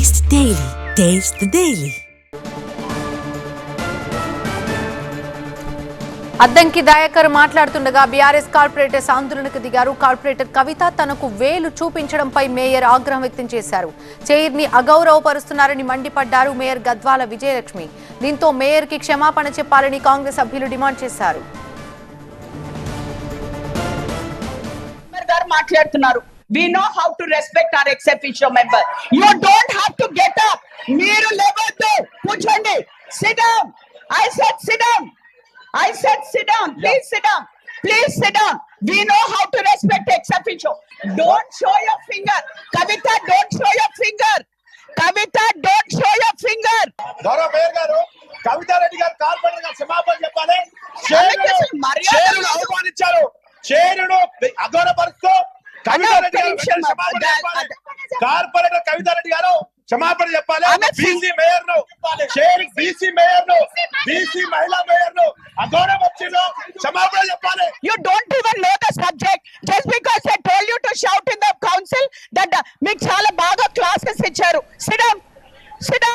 Daily. Taste the Daily. Addanki Dayakar మాట్లాడుతుండగా BRS corporators ఆందోళనకు దిగారు. కార్పొరేటర్ కవిత తనకు వేలు చూపించడంపై మేయర్ ఆగ్రహం వ్యక్తం చేశారు. చైర్ని అగౌరవపరుస్తున్నారని మండిపడ్డారు మేయర్ గద్వాల విజయలక్ష్మి. దీంతో మేయర్కి క్షమాపణ చెప్పాలని కాంగ్రెస్ సభ్యులు డిమాండ్ చేశారు. మాట్లాడుతున్నారు. We know how to respect our ex official member you don't have to get up మీరు లేవద్దు. కూర్చోండి. Sit down I sit down I sit down please sit down please sit down we know how to respect ex official don't show your finger Kavitha don't show your finger Kavitha don't show your finger గౌరవ mayor garu Kavitha Reddy గారు corporator గారు క్షమాపణ చెప్పాలి. చేరును. అవమానించారు చేరును అగౌరవపరుస్తూ corporator Kavitha Reddy గారు క్షమాపణ చెప్పాలి. BC మేయర్ను బీసీ మేయర్ను బీసీ మహిళా మేయర్ను అగౌరవ వచ్చిందో క్షమాపణ చెప్పాలి. You don't even know the subject just because I told to shout in the council that మీకు చాలా బాగా క్లాసెస్ ఇచ్చారు. Sit down sit down